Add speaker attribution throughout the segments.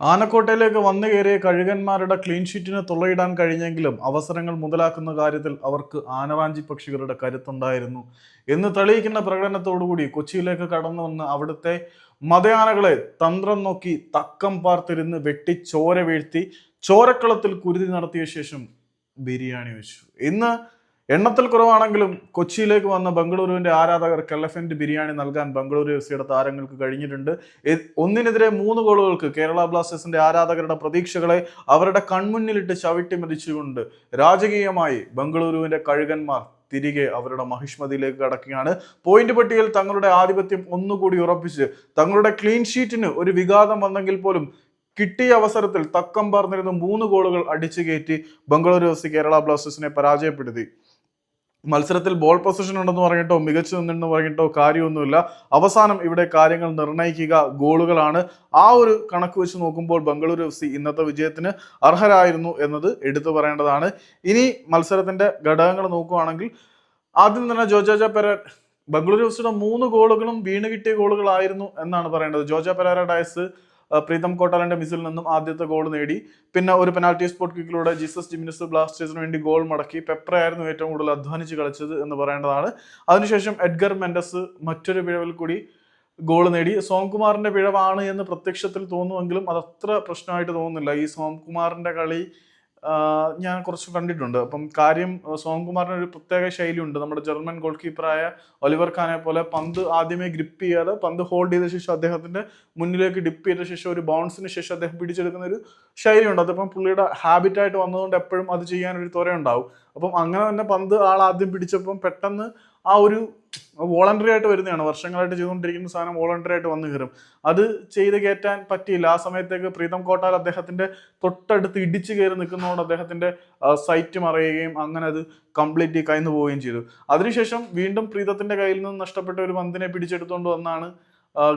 Speaker 1: ആനക്കോട്ടയിലേക്ക് വന്നു കയറിയ കഴുകന്മാരുടെ ക്ലീൻ ഷീറ്റിന് തുള്ളയിടാൻ കഴിഞ്ഞെങ്കിലും അവസരങ്ങൾ മുതലാക്കുന്ന കാര്യത്തിൽ അവർക്ക് ആനവാഞ്ചി പക്ഷികളുടെ കരുത്തുണ്ടായിരുന്നു. എന്ന് തെളിയിക്കുന്ന പ്രകടനത്തോടുകൂടി കൊച്ചിയിലേക്ക് കടന്നു വന്ന് അവിടുത്തെ മതയാനകളെ തന്ത്രം നോക്കി തക്കം പാർത്തിരുന്ന് വെട്ടി ചോര വീഴ്ത്തി ചോരക്കളത്തിൽ കുരുതി നടത്തിയ ശേഷം ബിരിയാണി വെച്ചു. ഇന്ന് എണ്ണത്തിൽ കുറവാണെങ്കിലും കൊച്ചിയിലേക്ക് വന്ന ബംഗളൂരുവിന്റെ ആരാധകർക്ക് എലഫന്റ് ബിരിയാണി നൽകാൻ ബംഗളൂരു എഫ് സിയുടെ താരങ്ങൾക്ക് കഴിഞ്ഞിട്ടുണ്ട്. ഒന്നിനെതിരെ മൂന്ന് ഗോളുകൾക്ക് കേരള ബ്ലാസ്റ്റേഴ്സിന്റെ ആരാധകരുടെ പ്രതീക്ഷകളെ അവരുടെ കൺമുന്നിലിട്ട് ചവിട്ടി മതിച്ചുകൊണ്ട് രാജകീയമായി ബംഗളൂരുവിന്റെ കഴുകന്മാർ തിരികെ അവരുടെ മഹിഷ്മതിയിലേക്ക് കടക്കുകയാണ്. പോയിന്റ് പട്ടികയിൽ തങ്ങളുടെ ആധിപത്യം ഒന്നുകൂടി ഉറപ്പിച്ച് തങ്ങളുടെ ക്ലീൻ ഷീറ്റിന് ഒരു വിഘാതം വന്നെങ്കിൽ പോലും കിട്ടിയ അവസരത്തിൽ തക്കം പറഞ്ഞിരുന്ന മൂന്ന് ഗോളുകൾ അടിച്ചു കയറ്റി ബംഗളൂരു എഫ് സി കേരള ബ്ലാസ്റ്റേഴ്സിനെ പരാജയപ്പെടുത്തി. മത്സരത്തിൽ ബോൾ പൊസിഷൻ ഉണ്ടെന്ന് പറഞ്ഞിട്ടോ മികച്ചു നിന്നെന്ന് പറഞ്ഞിട്ടോ കാര്യമൊന്നുമില്ല. അവസാനം ഇവിടെ കാര്യങ്ങൾ നിർണയിക്കുക ഗോളുകളാണ്. ആ ഒരു കണക്ക് വെച്ച് നോക്കുമ്പോൾ ബംഗളൂരു എഫ് സി ഇന്നത്തെ വിജയത്തിന് അർഹരായിരുന്നു എന്നത് എടുത്തു പറയേണ്ടതാണ്. ഇനി മത്സരത്തിന്റെ ഘടകങ്ങൾ നോക്കുകയാണെങ്കിൽ ആദ്യം തന്നെ ജോജാജ പെര ബംഗളൂരു എഫ് സിയുടെ മൂന്ന് ഗോളുകളും വീണ് കിട്ടിയ ഗോളുകളായിരുന്നു എന്നാണ് പറയേണ്ടത്. ജോജ പെരാര ഡയസ് പ്രീതം കോട്ടാലന്റെ മിസിൽ നിന്നും ആദ്യത്തെ ഗോൾ നേടി. പിന്നെ ഒരു പെനാൽറ്റി സ്പോട്ട് കിക്കിലൂടെ ജീസസ് ജിമിനസ് ബ്ലാസ്റ്റേഴ്സിന് വേണ്ടി ഗോൾ മടക്കി. പെപ്രയായിരുന്നു ഏറ്റവും കൂടുതൽ അധ്വാനിച്ച് കളിച്ചത് എന്ന് പറയേണ്ടതാണ്. അതിനുശേഷം എഡ്ഗർ മെൻഡസ് മറ്റൊരു പിഴവിൽ കൂടി ഗോൾ നേടി. സോംകുമാറിന്റെ പിഴവാണ് എന്ന് പ്രത്യക്ഷത്തിൽ തോന്നുമെങ്കിലും അതത്ര പ്രശ്നമായിട്ട് തോന്നുന്നില്ല. ഈ സോംകുമാറിന്റെ കളി ഞാൻ കുറച്ച് കണ്ടിട്ടുണ്ട്. അപ്പം കാര്യം സോംകുമാറിന് ഒരു പ്രത്യേക ശൈലിയുണ്ട്. നമ്മുടെ ജർമ്മൻ ഗോൾ കീപ്പറായ ഒലിവർ ഖാനെ പോലെ പന്ത് ആദ്യമേ ഗ്രിപ്പ് ചെയ്യാതെ പന്ത് ഹോൾഡ് ചെയ്ത ശേഷം അദ്ദേഹത്തിന്റെ മുന്നിലേക്ക് ഡിപ്പ് ചെയ്ത ശേഷം ഒരു ബൗൺസിന് ശേഷം അദ്ദേഹം പിടിച്ചെടുക്കുന്ന ഒരു ശൈലിയുണ്ട്. അതിപ്പം പുള്ളിയുടെ ഹാബിറ്റായിട്ട് വന്നതുകൊണ്ട് എപ്പോഴും അത് ചെയ്യാൻ ഒരു ത്വര ഉണ്ടാവും അപ്പം അങ്ങനെ തന്നെ പന്ത് ആൾ ആദ്യം പിടിച്ചപ്പം പെട്ടെന്ന് ആ ഒരു വോളണ്ടറി ആയിട്ട് വരുന്നതാണ്. വർഷങ്ങളായിട്ട് ചെയ്തുകൊണ്ടിരിക്കുന്ന സാധനം വോളണ്ടറി ആയിട്ട് വന്നു കയറും. അത് ചെയ്ത് കയറ്റാൻ പറ്റിയില്ല. ആ സമയത്തേക്ക് പ്രീതം കോട്ടാൽ അദ്ദേഹത്തിന്റെ തൊട്ടടുത്ത് ഇടിച്ചു കയറി നിൽക്കുന്നതുകൊണ്ട് അദ്ദേഹത്തിന്റെ സൈറ്റ് മറയുകയും അങ്ങനെ അത് കംപ്ലീറ്റ് കൈന്നു പോവുകയും ചെയ്തു. അതിനുശേഷം വീണ്ടും പ്രീതത്തിന്റെ കയ്യിൽ നിന്ന് നഷ്ടപ്പെട്ട ഒരു പന്തിനെ പിടിച്ചെടുത്തുകൊണ്ട് വന്നാണ്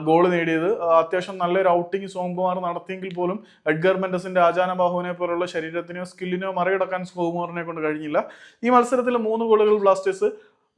Speaker 1: ഗോൾ നേടിയത്. അത്യാവശ്യം നല്ലൊരു ഔട്ടിങ് സോംകുമാർ നടത്തിയെങ്കിൽ പോലും എഡ്ഗർ മെൻഡസിന്റെ ആചാന ബാഹുവിനെ പോലുള്ള ശരീരത്തിനോ സ്കില്ലിനോ മറികടക്കാൻ സോംകുമാറിനെ കൊണ്ട് കഴിഞ്ഞില്ല. ഈ മത്സരത്തിൽ മൂന്ന് ഗോളുകൾ ബ്ലാസ്റ്റേഴ്സ്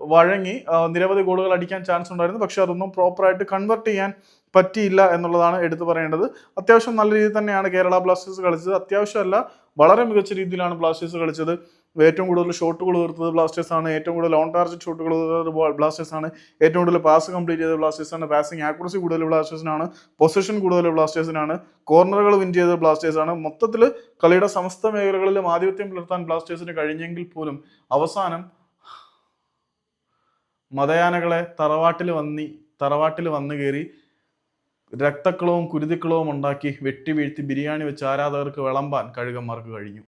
Speaker 1: വഴങ്ങി നിരവധി ഗോളുകൾ അടിക്കാൻ ചാൻസ് ഉണ്ടായിരുന്നു. പക്ഷെ അതൊന്നും പ്രോപ്പറായിട്ട് കൺവെർട്ട് ചെയ്യാൻ പറ്റിയില്ല എന്നുള്ളതാണ് എടുത്തു പറയേണ്ടത്. അത്യാവശ്യം നല്ല രീതിയിൽ തന്നെയാണ് കേരള ബ്ലാസ്റ്റേഴ്സ് കളിച്ചത്. അത്യാവശ്യമല്ല വളരെ മികച്ച രീതിയിലാണ് ബ്ലാസ്റ്റേഴ്സ് കളിച്ചത്. ഏറ്റവും കൂടുതൽ ഷോട്ടുകൾ തീർത്തത് ബ്ലാസ്റ്റേഴ്സ് ആണ്. ഏറ്റവും കൂടുതൽ ഓൺ ടാർജറ്റ് ഷോട്ടുകൾ തീർത്തത് ബ്ലാസ്റ്റേഴ്സ് ആണ്. ഏറ്റവും കൂടുതൽ പാസ് കംപ്ലീറ്റ് ചെയ്തത് ബ്ലാസ്റ്റേഴ്സ് ആണ്. പാസിംഗ് ആക്യുറസി കൂടുതൽ ബ്ലാസ്റ്റേഴ്സിനാണ് പൊസിഷൻ കൂടുതൽ ബ്ലാസ്റ്റേഴ്സിനാണ് കോർണറുകൾ വിൻ ചെയ്തത് ബ്ലാസ്റ്റേഴ്സ് ആണ്. മൊത്തത്തിൽ കളിയുടെ സമസ്ത മേഖലകളിലും ആധിപത്യം പുലർത്താൻ ബ്ലാസ്റ്റേഴ്സിന് കഴിഞ്ഞെങ്കിൽ പോലും അവസാനം മതയാനകളെ തറവാട്ടിൽ വന്നി തറവാട്ടിൽ വന്നു കയറി രക്തക്കളവും കുരുതിക്കളവും ഉണ്ടാക്കി വെട്ടി വീഴ്ത്തി ബിരിയാണി വെച്ച് ആരാധകർക്ക് വിളമ്പാൻ കഴുകന്മാർക്ക് കഴിഞ്ഞു.